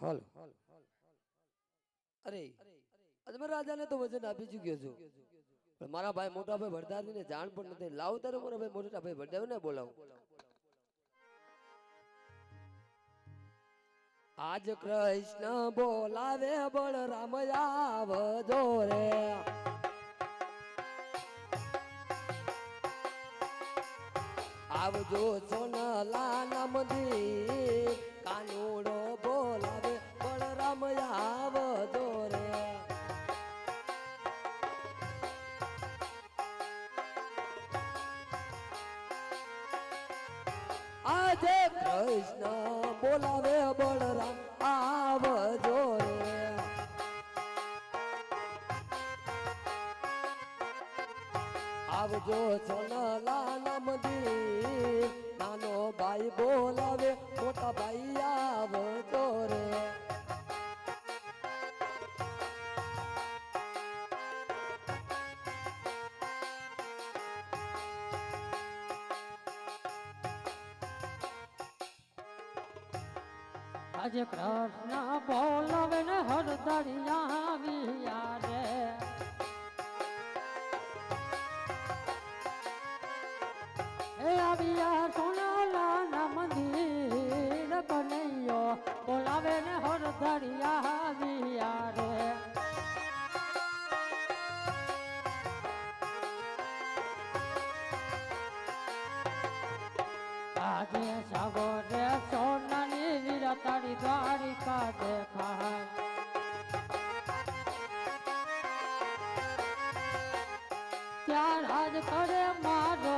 હાલો. અરે, અજમેર રાજાને તો વજન આપી ચૂક્યો છું. પણ મારા ભાઈ મોટા ભાઈ વરદારજીને જાણ પણ નથી. લાવ તારે મારા ભાઈ, મોટા ભાઈ વરદારને બોલાવું. આજ કૃષ્ણ બોલાવે બળરામ આવજો જોરે આવજો સોનલા નામ મંદિર, કાનુડો આજે કૃષ્ણ બોલાવે બળરામ, આવજો રે. આવજો સોનલા નામ મંદિર, નાનો ભાઈ બોલાવે, મોટા ભાઈ આજે કૃષ્ણ બોલવે ને હર દરિયા રે એ આવ્યા સોનાલા મંદિર કનૈયો બોલાવે ને હર દરિયા રે આજે સાગરે સોનાની વીરા તારી દ્વારિકા દેખાય ત્યાર આજ કરે મારો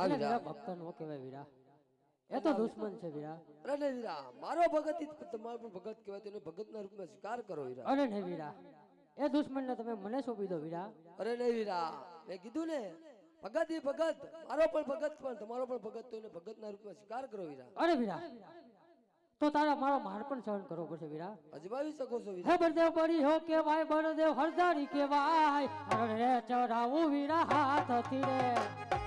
હા અરે વીરા ભક્ત નો કહેવાય વીરા? એ તો દુશ્મન છે વીરા. અરે વીરા મારો ભગત તમારો ભગત કહેવાય તેને ભગતના રૂપમાં સ્વીકાર કરો વીરા. અરે વીરા. એ દુશ્મન તમે મને સોંપી દો વીરા. અરે નહીં વીરા મેં કીધું ને ભગત ઈ ભગત મારો પણ ભગત પણ તમારો પણ ભગત તો એને ભગતના રૂપમાં સ્વીકાર કરો વીરા. અરે વીરા તો તારા મારો માર પણ સહન કરવો પડશે વીરા. અજમાવી શકો છો હે બળદેવ પડી હો કેવાય બળદેવ હરદારી કેવાય અરે રે ચરાવું વીરા હાથથી રે.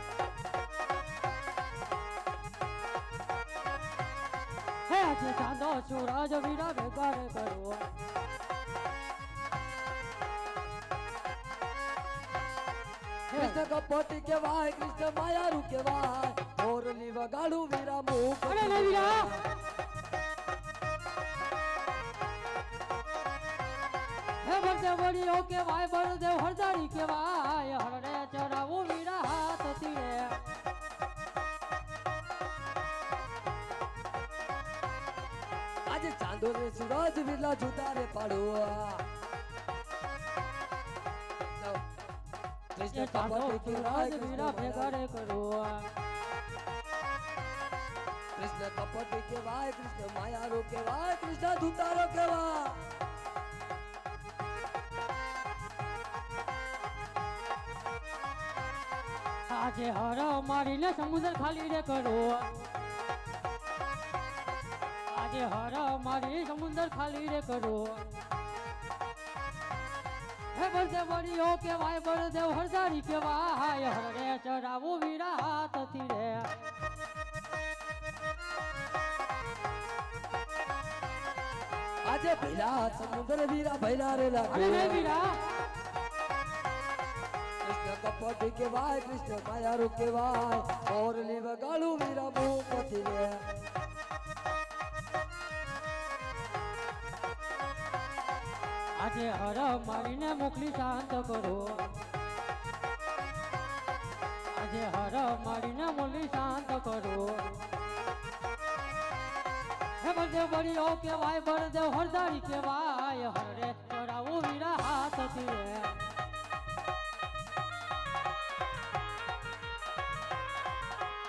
હે આજે ચાંદો સૂરજ વીરા ભેગા રે કરવો કૃષ્ણ કપટી કહેવાય કૃષ્ણ માયારું કહેવાય મોરલી વગાડું વીરા મુખ અરે રે વીરા હે બળદેવ પડી હો કેવાય બળદેવ હરદારી કેવાય હરે ચરાવું વીરા હાથથી રે ને સૂરજ વીરલા જુદા રે પાડો કૃષ્ણ કપટી સૂરજ કહેવાય ભેગા રે કરવો કૃષ્ણ કપટી કહેવાય કૃષ્ણ માયારું કહેવાય કૃષ્ણ ધૂતારો કહેવાય આજે હર મારીને સમુદ્ર ખાલી રે કરો આજે હર મારી સમુદર ખાલી રે કરો. હે બળદેવ વળીઓ કેવાય બળદેવ હરદારી કેવાય હર રે ચડાવું વીરા હાથથી રે. આજે ભૈલા સમુદ્ર વીરા ભૈલા રે અરે રે વીરા. કૃષ્ણ કપટ કેવાય કૃષ્ણ માયારું કેવાય મોરલી વગાડું વીરા ભૂપતિ રે. આજે હર મારીને મોકલી શાંત કરો. આજે હર મારીને મોકલી શાંત કરો. હે બળદેવ બળીઓ કેવાય બળદેવ હરદારી કેવાય હરે ચડાવું વીરા હાથથી.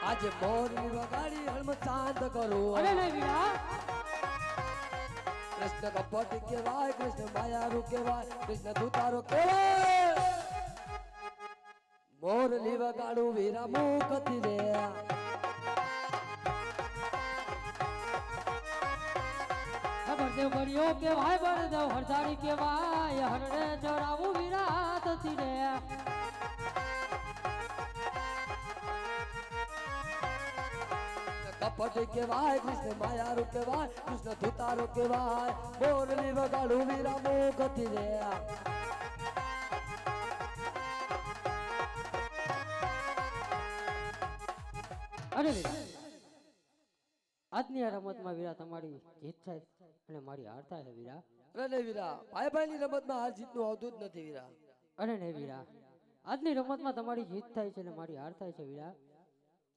આજે મોરલી વગાડી હળમ શાંત કરો. અરે નહીં વીરા. કૃષ્ણ કપટ કેવાય કૃષ્ણ માયારું કેવાય કૃષ્ણ દૂતારો કેવાય મોરલી વગાડું વીરા મુકતી રે. બળદેવ બળીઓ કેવાય બળદેવ હરદારી કેવાય હરે ચડાવું વીરા હાથથી રે. કપટ કેવાય કૃષ્ણ માયારું કેવાય કૃષ્ણ દૂતારો કેવાય મોરલી વગાડું વીરા મુકતી રે. અરે આજની આ રમતમાં વીરા તમારી જીત થાય અને મારી હાર થાય વીરા. અરે વીરા ભાઈ ભાઈની રમતમાં હાર જીતનું આવતું જ નથી વીરા. અરે નહીં વીરા આજની રમતમાં તમારી જીત થાય છે અને મારી હાર થાય છે વીરા.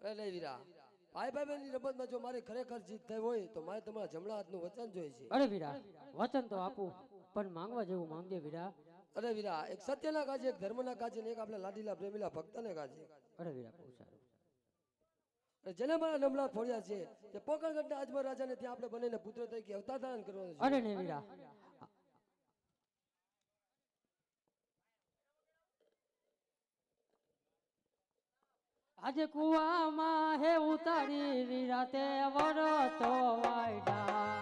અરે વીરા ભાઈ ભાઈ રમતમાં જો મારી ખરેખર જીત થઈ હોય તો મારે તમારા જમણા હાથનું વચન જોઈએ છે. અરે વીરા વચન તો આપું પણ માંગવા જેવું માંગજે વીરા. અરે વીરા એક સત્યના કાજે એક ધર્મના કાજે ને એક આપણે લાડીલા પ્રેમીલા ભક્તને કાજે અરે વીરા બહુ સારું. જેને મારા નમલા ફોડ્યા છે તે પોકરગઢના અજમર રાજાને ત્યાં આપણે બંનેને પુત્ર તરીકે અવતાર ધારણ કરવાનું છે. અરે ને વીરા આજે કુવામાં હે ઉતારી વીરા તે વરતો વાયડા.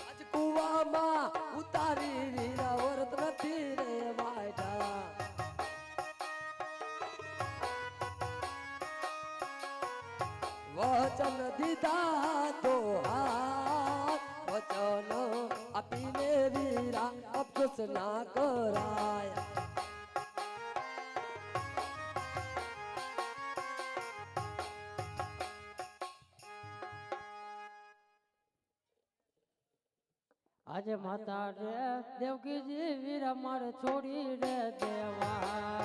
આજ કુવામાં ઉતારી વીરા વરત નથી રે વાયડા. વચન દીધા તો હાથ અફસોસ ના કરાય આજે માતા રે દેવકીજી વીર મારે છોડી રે દેવા.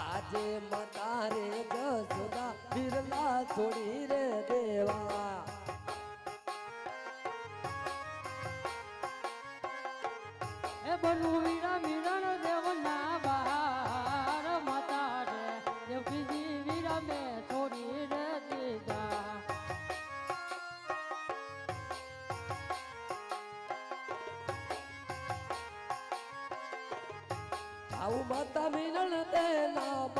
આજે માતા રે જસોદા બિરલા છોડી રે દેવા. આવું માતા મિલન તેના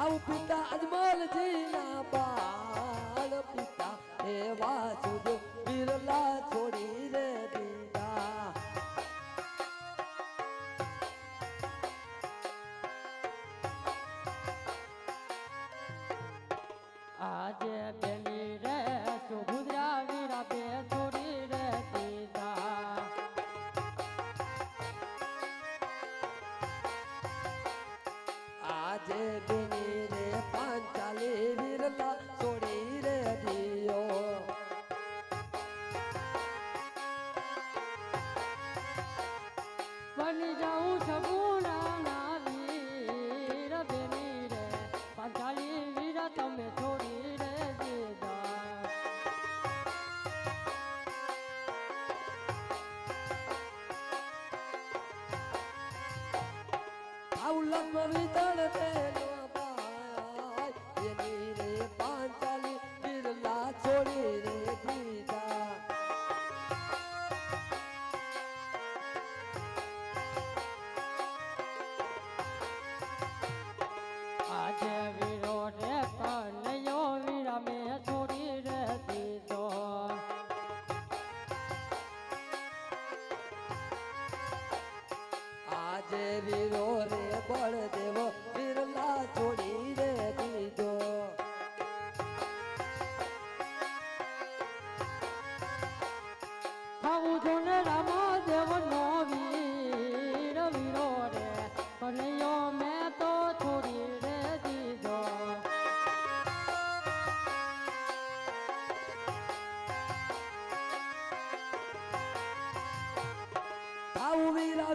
આવ પિતા અજમલજી ના બાળ પિતા એવા વાસુદેવ આવું લગ્ન વિતળ તેનો પાય. એની રે પાંચાલી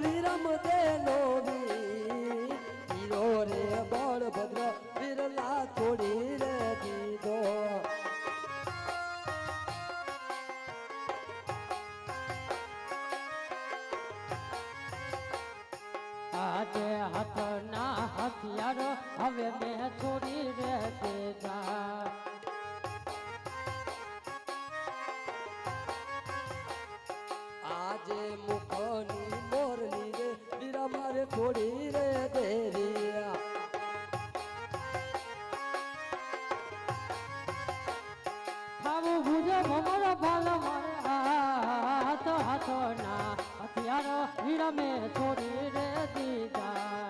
વીરા દેલો વીર. વીરો રે બળભદ્ર વિરલા થોડી રે દીધો. આજે હાથના હથિયાર હવે મેં છોડી રે દીધા વીરા મેં છોડી રે દીધા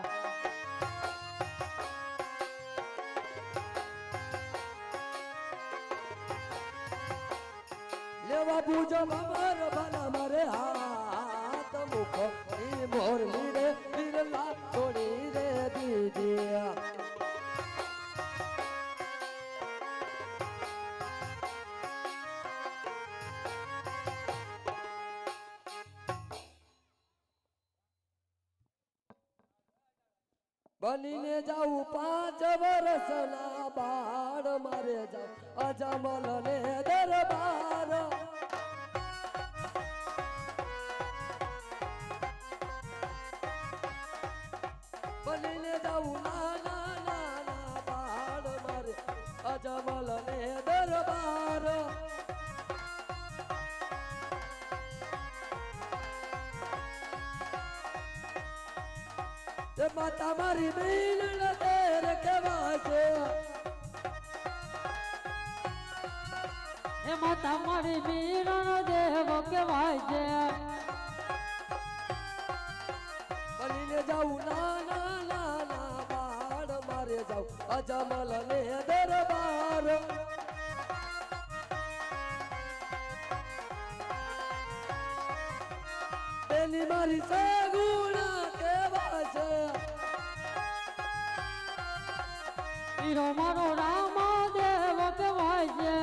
લેવા પૂજો માર ભલા મારે હાથ મુખ. મોરલી રે બિરલા છોડી રે દીદી બનીને જાઉં પાંચ વર્ષના બાળ મારે જાઉં. અજમલ ને દરબાર. બનીને જાઉં નાના નાના બાળ મારે અજમલ ને દરબાર. એ માતા મારી બીન તેર કેવા છે? એમાં તમારી વીરનો દેવ કેવાય છે? બનીને જાઉં ના ના બાળ મારે જાઉં, અજમલ ને દરબાર. તેની મારી સગુણા છે હીરો મારો રામ દેવ કહેવાય છે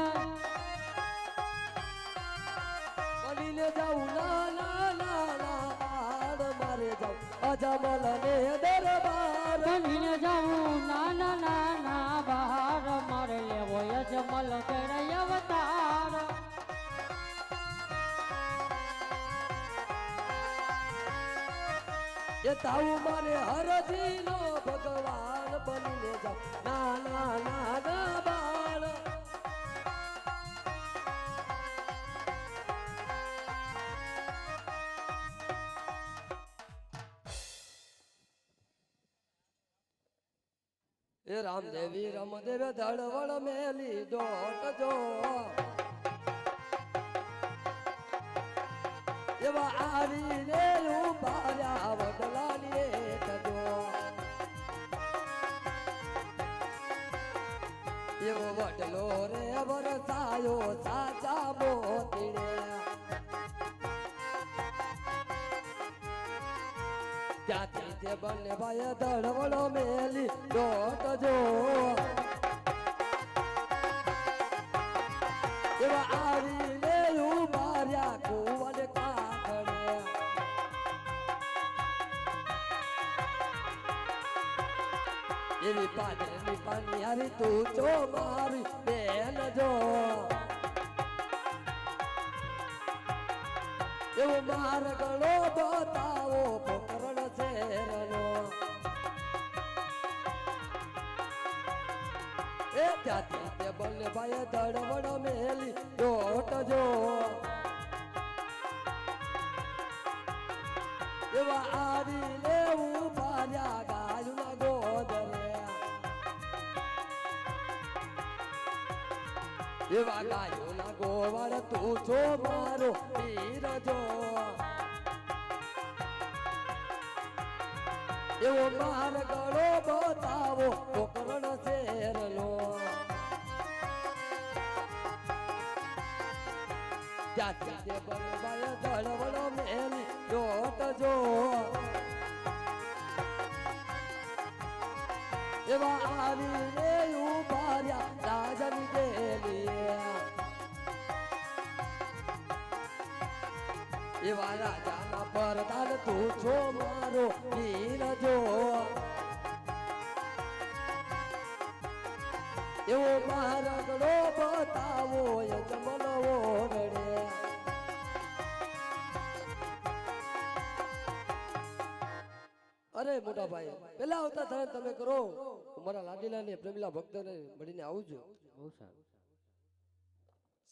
બનીને જાઉં નાના ના બાળ મારે જાઉં અજમલ ને દરબાર બનીને જાઉં નાના નાના બહાર મારે લેવો યજમલ કરે તાવું મારે હરજી નો ભગવાન બનીને જાઉં નાના નાના બાળ. એ રામદેવી, રામદેવ ધડવળ મેલી દોટ જો. એવા આવીને ઉભાર્યા વડલાની એવો વટલો રે વરસાયો સાચા મોતીડે ત્યાંથી તે બંને ભાઈ ધડવડો મેલી દોટ જો એવી પાટણની પાનિયારી તું જો મારી બેન જો. એવો માર ગણો બતાવો પોકરણ શેરનો. એ ત્યાંથી તે બોલે ભાઈ ધડવડ મેલી દોટ જો. એવા આરી લેવું ભાર્યા એવા ગાયું ના ગોવર તું છો મારો પીર જો એવો માર ગળો બતાવો કોકરણ શેરનો. ત્યાંથી તે બનવાય મેલી જોટ એવા આવી એવા રાજાના પરદાન તું છો મારો નીરજો એવો મારગડો બતાવો યજમનવો રડે. અરે મોટા ભાઈ પેલા આવતા થાય તમે કરો. મારા લાડીલા ને પ્રેમીલા ભક્તને મળીને આવું બહુ સારું.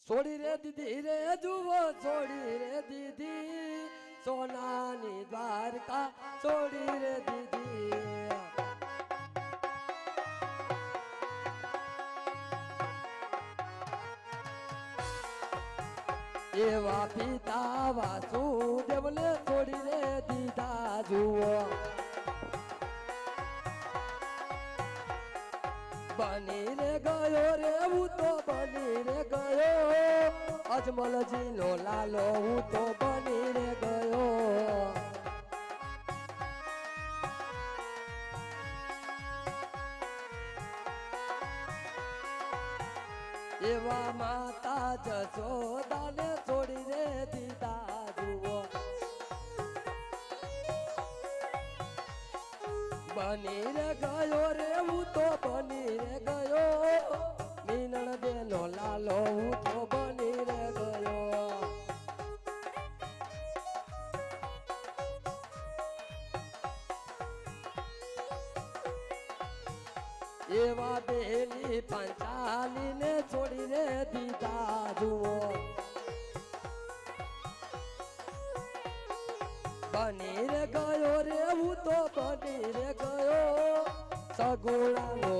છોડી રે દીદી, રે જુઓ છોડી રે દીદી. સોનાની દ્વારકા છોડી રે દીદી. એવા પિતા વાસુદેવને છોડી રે દીધા, જુઓ. બની રે ગયો રે, હું તો બની રે ગયો. અજમલજી નો લાલો, હું તો બની રે ગયો. એવા માતા જશોદાને છોડી રે દીદા જુઓ. બની રે ગયો રે, હું તો બની એવા બેલી પંચાલી ને છોડી રે દીધા જુઓ. બની રે ગયો રે હું તો બની રે ગયો સગુણા નો